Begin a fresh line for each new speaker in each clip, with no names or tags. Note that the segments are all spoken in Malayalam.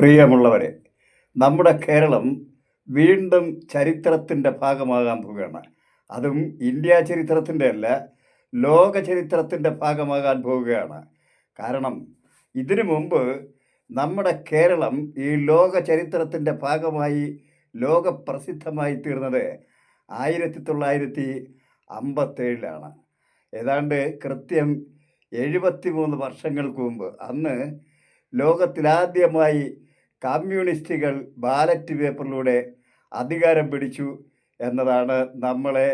പ്രിയമുള്ളവരെ നമ്മുടെ കേരളം വീണ്ടും ചരിത്രത്തിന്റെ ഭാഗമാകാൻ പോവുകയാണ്. അതും ഇന്ത്യ ചരിത്രത്തിന്റെ അല്ല ലോക ചരിത്രത്തിന്റെ ഭാഗമാകാൻ പോവുകയാണ്. കാരണം ഇതിനു മുമ്പ് നമ്മുടെ കേരളം ഈ ലോക ചരിത്രത്തിന്റെ ഭാഗമായി ലോകപ്രസിദ്ധമായി തീർന്നത് ആയിരത്തി തൊള്ളായിരത്തി അമ്പത്തേഴിലാണ്. ഏതാണ്ട് കൃത്യം എഴുപത്തി മൂന്ന് വർഷങ്ങൾക്ക് മുമ്പ് അന്ന് ലോകത്തിലാദ്യമായി കമ്മ്യൂണിസ്റ്റുകൾ ബാലറ്റ് പേപ്പറിലൂടെ അധികാരം പിടിച്ചു എന്നതാണ് നമ്മളെ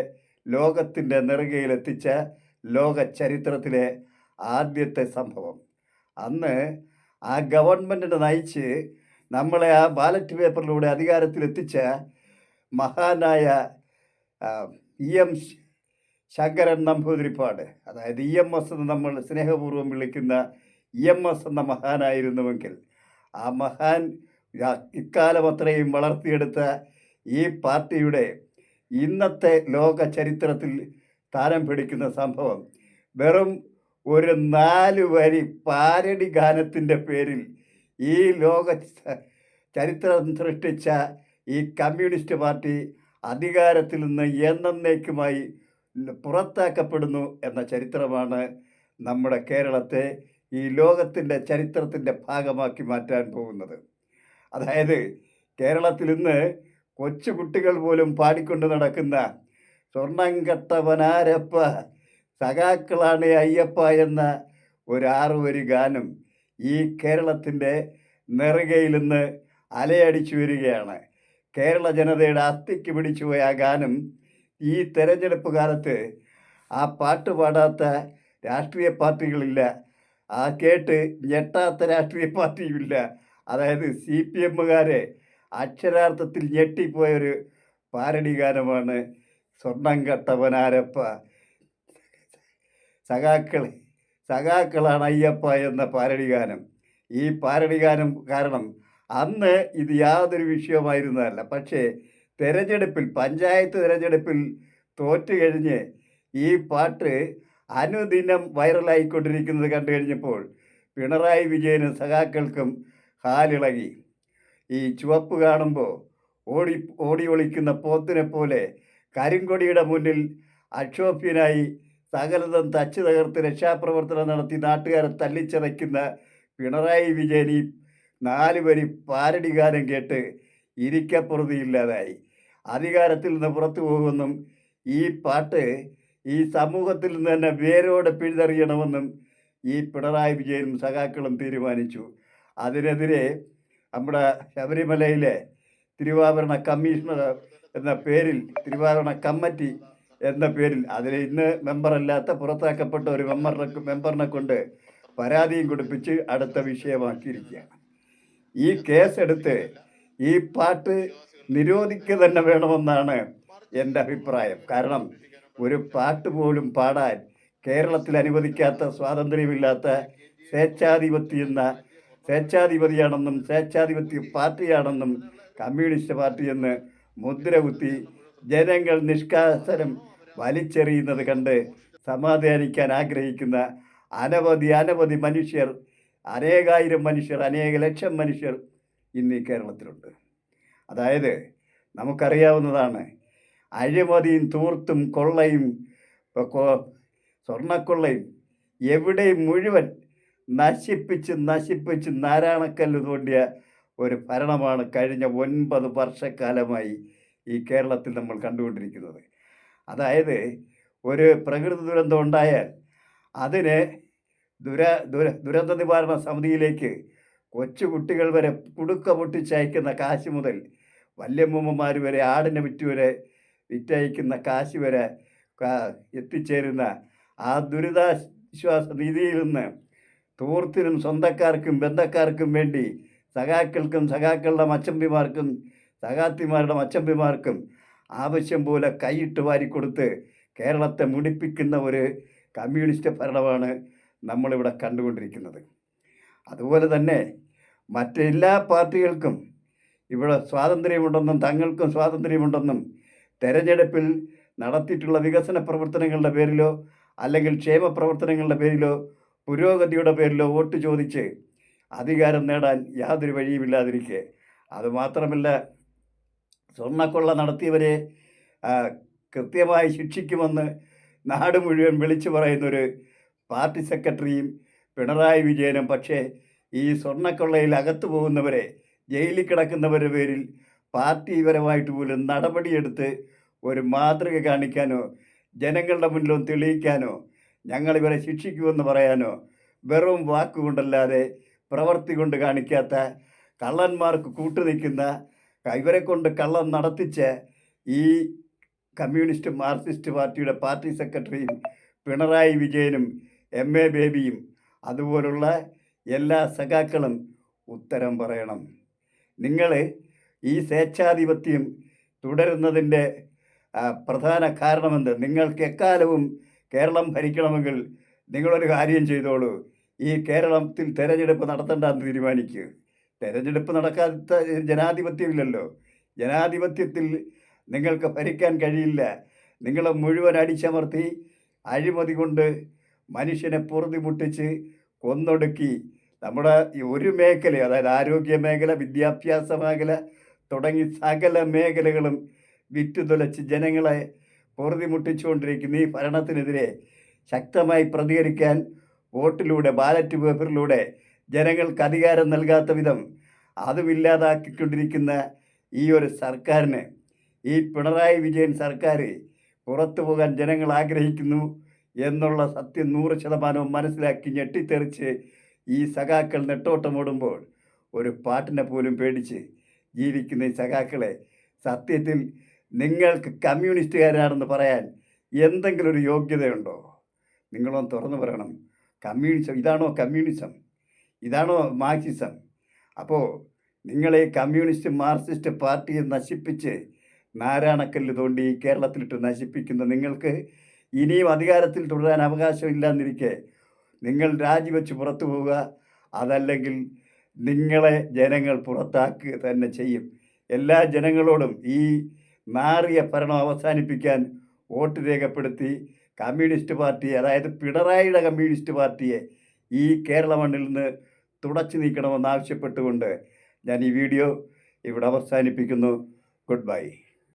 ലോകത്തിന്റെ നെറുകയിലെത്തിച്ച ലോക ചരിത്രത്തിലെ ആദ്യത്തെ സംഭവം. അന്ന് ആ ഗവൺമെന്റിനെ നയിച്ച് നമ്മളെ ആ ബാലറ്റ് പേപ്പറിലൂടെ അധികാരത്തിലെത്തിച്ച മഹാനായ ഇ എം ശങ്കരൻ നമ്പൂതിരിപ്പാട് അതായത് ഇ എം എസ് എന്ന് നമ്മൾ സ്നേഹപൂർവം വിളിക്കുന്ന ഇ എം എസ് എന്ന മഹാനായിരുന്നുവെങ്കിൽ ആ മഹാൻ ഇക്കാലം അത്രയും വളർത്തിയെടുത്ത ഈ പാർട്ടിയുടെ ഇന്നത്തെ ലോക ചരിത്രത്തിൽ സ്ഥാനം പിടിക്കുന്ന സംഭവം. വെറും ഒരു നാല് വരി പാരടി ഗാനത്തിന്റെ പേരിൽ ഈ ലോക ചരിത്രം സൃഷ്ടിച്ച ഈ കമ്മ്യൂണിസ്റ്റ് പാർട്ടി അധികാരത്തിൽ നിന്ന് എന്നേക്കുമായി പുറത്താക്കപ്പെടുന്നു എന്ന ചരിത്രമാണ് നമ്മുടെ കേരളത്തെ ഈ ലോകത്തിന്റെ ചരിത്രത്തിന്റെ ഭാഗമാക്കി മാറ്റാൻ പോകുന്നത്. അതായത് കേരളത്തിൽ ഇന്ന് കൊച്ചു കുട്ടികൾ പോലും പാടിക്കൊണ്ട് നടക്കുന്ന സ്വർണം സഖാക്കളാണ് അയ്യപ്പ എന്ന ഒരു ആറുവരി ഗാനം ഈ കേരളത്തിന്റെ നെറുകയിൽ നിന്ന് അലയടിച്ചു വരികയാണ്. കേരള ജനതയുടെ അസ്ഥിക്ക് പിടിച്ചുപോയ ആ ഗാനം ഈ തെരഞ്ഞെടുപ്പ് കാലത്ത് ആ പാട്ട് പാടാത്ത രാഷ്ട്രീയ പാർട്ടികളില്ല ആ കേട്ട് ഞെട്ടാത്ത രാഷ്ട്രീയ പാർട്ടിയുമില്ല. അതായത് സി പി എമ്മുകാരെ അക്ഷരാർത്ഥത്തിൽ ഞെട്ടിപ്പോയൊരു പാരടി ഗാനമാണ് സ്വർണം കട്ടവനാരപ്പ സഖാക്കൾ സഖാക്കളാണ് അയ്യപ്പ എന്ന പാരടി ഗാനം ഈ പാരടി ഗാനം കാരണം അന്ന് ഇത് യാതൊരു വിഷയമായിരുന്നതല്ല. പക്ഷേ തെരഞ്ഞെടുപ്പിൽ പഞ്ചായത്ത് തെരഞ്ഞെടുപ്പിൽ തോറ്റു കഴിഞ്ഞ് ഈ പാട്ട് അനുദിനം വൈറലായിക്കൊണ്ടിരിക്കുന്നത് കണ്ടു കഴിഞ്ഞപ്പോൾ പിണറായി വിജയനും സഖാക്കൾക്കും ഹാലിളകി ഈ ചുവപ്പ് കാണുമ്പോൾ ഓടി ഓടി ഒളിക്കുന്ന പോത്തിനെ പോലെ കരിങ്കൊടിയുടെ മുന്നിൽ അക്ഷോഭ്യനായി സകലതം തച്ചു തകർത്ത് രക്ഷാപ്രവർത്തനം നടത്തി നാട്ടുകാരെ തല്ലിച്ചതയ്ക്കുന്ന പിണറായി വിജയൻ ഈ നാല് വരി പാരടി ഗാനം കേട്ട് ഇരിക്കപ്പുറതിയില്ലാതായി. അധികാരത്തിൽ നിന്ന് പുറത്തു പോകുമെന്നും ഈ പാട്ട് ഈ സമൂഹത്തിൽ നിന്ന് തന്നെ വേരോടെ പിഴുതെറിയണമെന്നും ഈ പിണറായി വിജയനും സഖാക്കളും തീരുമാനിച്ചു. അതിനെതിരെ നമ്മുടെ ശബരിമലയിലെ തിരുവാഭരണ കമ്മീഷണർ എന്ന പേരിൽ തിരുവാഭരണ കമ്മിറ്റി എന്ന പേരിൽ അതിൽ ഇന്ന് മെമ്പറല്ലാത്ത പുറത്താക്കപ്പെട്ട ഒരു മെമ്പറിനെ മെമ്പറിനെ കൊണ്ട് പരാതിയും കൊടുപ്പിച്ച് അടുത്ത വിഷയമാക്കിയിരിക്കുകയാണ്. ഈ കേസെടുത്ത് ഈ പാട്ട് നിരോധിക്കുക തന്നെ വേണമെന്നാണ് എന്റെ അഭിപ്രായം. കാരണം ഒരു പാട്ട് പോലും പാടാൻ കേരളത്തിൽ അനുവദിക്കാത്ത സ്വാതന്ത്ര്യമില്ലാത്ത സ്വേച്ഛാധിപത്യം എന്ന സ്വേച്ഛാധിപതിയാണെന്നും സ്വേച്ഛാധിപത്യ പാർട്ടിയാണെന്നും കമ്മ്യൂണിസ്റ്റ് പാർട്ടിയെന്ന് മുദ്ര കുത്തി ജനങ്ങൾ നിഷ്കാസനം വലിച്ചെറിയുന്നത് കണ്ട് സമാധാനിക്കാൻ ആഗ്രഹിക്കുന്ന അനവധി അനവധി മനുഷ്യർ അനേകായിരം മനുഷ്യർ അനേക ലക്ഷം മനുഷ്യർ ഇന്ന് ഈ കേരളത്തിലുണ്ട്. അതായത് നമുക്കറിയാവുന്നതാണ് അഴിമതിയും തൂർത്തും കൊള്ളയും സ്വർണക്കൊള്ളയും എവിടെയും മുഴുവൻ നശിപ്പിച്ച് നശിപ്പിച്ച് നാരായണക്കല്ല് തോണ്ടിയ ഒരു ഭരണമാണ് കഴിഞ്ഞ ഒൻപത് വർഷക്കാലമായി ഈ കേരളത്തിൽ നമ്മൾ കണ്ടുകൊണ്ടിരിക്കുന്നത്. അതായത് ഒരു പ്രകൃതി ദുരന്തം ഉണ്ടായാൽ അതിന് ദുര ദുര ദുരന്ത നിവാരണ സമിതിയിലേക്ക് കൊച്ചു കുട്ടികൾ വരെ കുടുക്ക പൊട്ടിച്ചയക്കുന്ന കാശ് മുതൽ വല്യമ്മമ്മമാർ വരെ ആടിനെ വിറ്റ് വരെ വിറ്റയക്കുന്ന കാശ് വരെ എത്തിച്ചേരുന്ന ആ ദുരിതാശ്വാസ നിധിയിൽ നിന്ന് തൂർത്തിനും സ്വന്തക്കാർക്കും ബന്ധക്കാർക്കും വേണ്ടി സഖാക്കൾക്കും സഖാക്കളുടെ മച്ചമ്പിമാർക്കും സഖാത്തിമാരുടെ മച്ചമ്പിമാർക്കും ആവശ്യം പോലെ കൈയിട്ട് വാരിക്കൊടുത്ത് കേരളത്തെ മുടിപ്പിക്കുന്ന ഒരു കമ്മ്യൂണിസ്റ്റ് ഭരണമാണ് നമ്മളിവിടെ കണ്ടുകൊണ്ടിരിക്കുന്നത്. അതുപോലെ തന്നെ മറ്റെല്ലാ പാർട്ടികൾക്കും ഇവിടെ സ്വാതന്ത്ര്യമുണ്ടെന്നും തങ്ങൾക്കും സ്വാതന്ത്ര്യമുണ്ടെന്നും തെരഞ്ഞെടുപ്പിൽ നടത്തിയിട്ടുള്ള വികസന പ്രവർത്തനങ്ങളുടെ പേരിലോ അല്ലെങ്കിൽ ക്ഷേമ പ്രവർത്തനങ്ങളുടെ പേരിലോ പുരോഗതിയുടെ പേരിലോ വോട്ട് ചോദിച്ച് അധികാരം നേടാൻ യാതൊരു വഴിയുമില്ലാതിരിക്കെ. അതുമാത്രമല്ല സ്വർണക്കൊള്ള നടത്തിയവരെ കൃത്യമായി ശിക്ഷിക്കുമെന്ന് നാട് മുഴുവൻ വിളിച്ചു പറയുന്നൊരു പാർട്ടി സെക്രട്ടറിയും പിണറായി വിജയനും. പക്ഷേ ഈ സ്വർണക്കൊള്ളയിൽ അകത്തു പോകുന്നവരെ ജയിലിൽ കിടക്കുന്നവരുടെ പേരിൽ പാർട്ടിപരമായിട്ട് പോലും നടപടിയെടുത്ത് ഒരു മാതൃക കാണിക്കാനോ ജനങ്ങളുടെ മുന്നിലും തെളിയിക്കാനോ ഞങ്ങളിവരെ ശിക്ഷിക്കുമെന്ന് പറയാനോ വെറും വാക്കുകൊണ്ടല്ലാതെ പ്രവൃത്തി കൊണ്ട് കാണിക്കാത്ത കള്ളന്മാർക്ക് കൂട്ടുനിൽക്കുന്ന ഇവരെ കൊണ്ട് കള്ളം നടത്തിച്ച ഈ കമ്മ്യൂണിസ്റ്റ് മാർക്സിസ്റ്റ് പാർട്ടിയുടെ പാർട്ടി സെക്രട്ടറിയും പിണറായി വിജയനും എം. എ. ബേബിയും അതുപോലുള്ള എല്ലാ സഖാക്കളും ഉത്തരം പറയണം. നിങ്ങൾ ഈ സ്വേച്ഛാധിപത്യം തുടരുന്നതിന്റെ പ്രധാന കാരണമെന്ത്? നിങ്ങൾക്ക് എക്കാലവും കേരളം ഭരിക്കണമെങ്കിൽ നിങ്ങളൊരു കാര്യം ചെയ്തോളൂ. ഈ കേരളത്തിൽ തെരഞ്ഞെടുപ്പ് നടത്തേണ്ടെന്ന് തീരുമാനിക്കുക തെരഞ്ഞെടുപ്പ് നടക്കാത്ത ജനാധിപത്യമില്ലല്ലോ ജനാധിപത്യത്തിൽ നിങ്ങൾക്ക് ഭരിക്കാൻ കഴിയില്ല. നിങ്ങളെ മുഴുവൻ അടിച്ചമർത്തി അഴിമതി കൊണ്ട് മനുഷ്യനെ പൊറുതിമുട്ടിച്ച് കൊന്നൊടുക്കി. നമ്മുടെ ഒരു മേഖല അതായത് ആരോഗ്യ മേഖല വിദ്യാഭ്യാസ മേഖല തുടങ്ങി സകല മേഖലകളും വിറ്റുതുലച്ച് ജനങ്ങളെ പൊറുതിമുട്ടിച്ചുകൊണ്ടിരിക്കുന്ന ഈ ഭരണത്തിനെതിരെ ശക്തമായി പ്രതികരിക്കാൻ വോട്ടിലൂടെ ബാലറ്റ് പേപ്പറിലൂടെ ജനങ്ങൾക്ക് അധികാരം നൽകാത്ത വിധം അതുമില്ലാതാക്കിക്കൊണ്ടിരിക്കുന്ന ഈ ഒരു സർക്കാരിന് ഈ പിണറായി വിജയൻ സർക്കാർ പുറത്തു പോകാൻ ജനങ്ങൾ ആഗ്രഹിക്കുന്നു എന്നുള്ള സത്യം നൂറ് ശതമാനവും മനസ്സിലാക്കി ഞെട്ടിത്തെറിച്ച് ഈ സഖാക്കൾ നെട്ടോട്ടമോടുമ്പോൾ ഒരു പാട്ടിനെ പോലും പേടിച്ച് ജീവിക്കുന്ന സഖാക്കളെ സത്യത്തിൽ നിങ്ങൾക്ക് കമ്മ്യൂണിസ്റ്റുകാരാണെന്ന് പറയാൻ എന്തെങ്കിലും ഒരു യോഗ്യതയുണ്ടോ? നിങ്ങളൊന്ന് തുറന്നു പറയണം. കമ്മ്യൂണിസം ഇതാണോ കമ്മ്യൂണിസം? ഇതാണോ മാർക്സിസം? അപ്പോൾ നിങ്ങളെ കമ്മ്യൂണിസ്റ്റ് മാർക്സിസ്റ്റ് പാർട്ടിയെ നശിപ്പിച്ച് നാരായണക്കല്ല് തോണ്ടി കേരളത്തിലിട്ട് നശിപ്പിക്കുന്ന നിങ്ങൾക്ക് ഇനിയും അധികാരത്തിൽ തുടരാൻ അവകാശമില്ലാന്നിരിക്കെ നിങ്ങൾ രാജിവെച്ച് പുറത്തു പോവുക. അതല്ലെങ്കിൽ നിങ്ങളെ ജനങ്ങൾ പുറത്താക്കുക തന്നെ ചെയ്യും. എല്ലാ ജനങ്ങളോടും ഈ മാറിയ ഭരണം അവസാനിപ്പിക്കാൻ വോട്ട് രേഖപ്പെടുത്തി കമ്മ്യൂണിസ്റ്റ് പാർട്ടി അതായത് പിണറായിയുടെ കമ്മ്യൂണിസ്റ്റ് പാർട്ടിയെ ഈ കേരള മണ്ണിൽ നിന്ന് തുടച്ചു നീക്കണമെന്ന് ആവശ്യപ്പെട്ടുകൊണ്ട് ഞാൻ ഈ വീഡിയോ ഇവിടെ അവസാനിപ്പിക്കുന്നു. Good bye.